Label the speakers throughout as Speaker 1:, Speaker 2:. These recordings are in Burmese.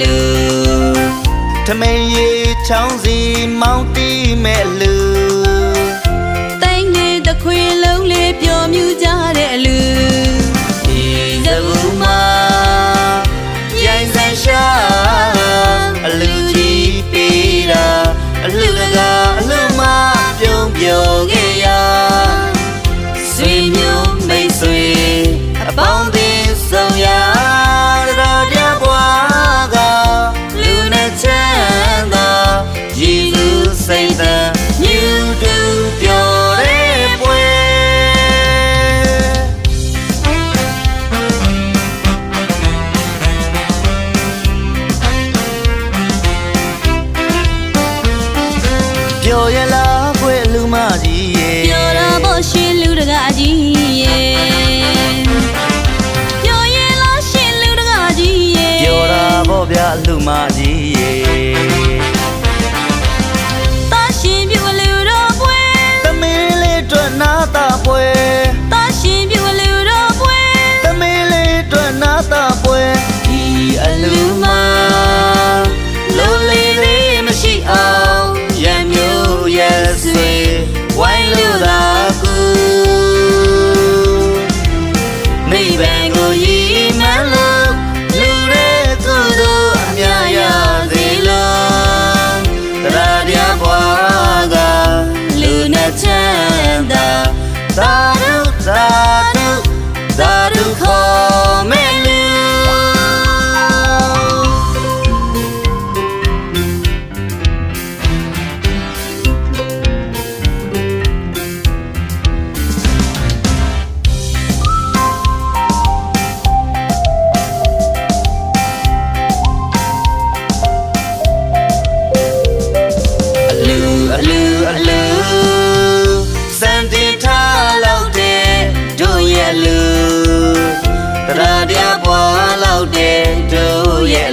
Speaker 1: လူထမင်းရေချောင်းစီမောင်းတီးမဲ့လူ
Speaker 2: တိုင်းလေးတစ်ခွေလုံးလေးပျော်မြူကြတဲ့လူ
Speaker 1: ဒီသဘူမှာရိုင်းစံရှာအလူကြီးပေးတာအလူကကအလူမပြုံးပျော်ခဲ့ရဆွေမျိုးမိတ်ဆွေအပေါင်း ဗျာလူမကြီးရေ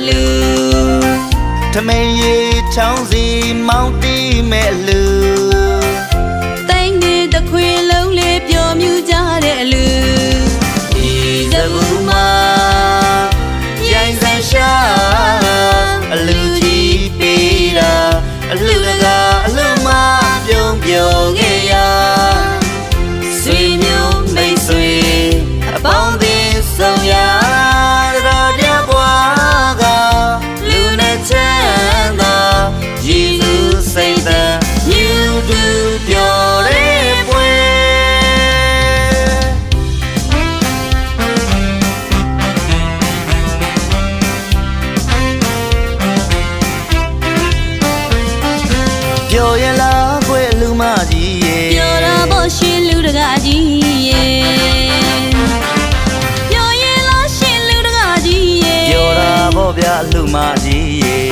Speaker 2: လူ
Speaker 1: ထမိန်
Speaker 2: ရီ
Speaker 1: ချောင်းစီမောင်းတီးမဲ့လူ
Speaker 2: ကြီး
Speaker 1: ရေပြောရင်လားရှ
Speaker 2: င်လူတကားကြီးရေပြောတာ
Speaker 1: ဗောဗျာလူမကြီးရေ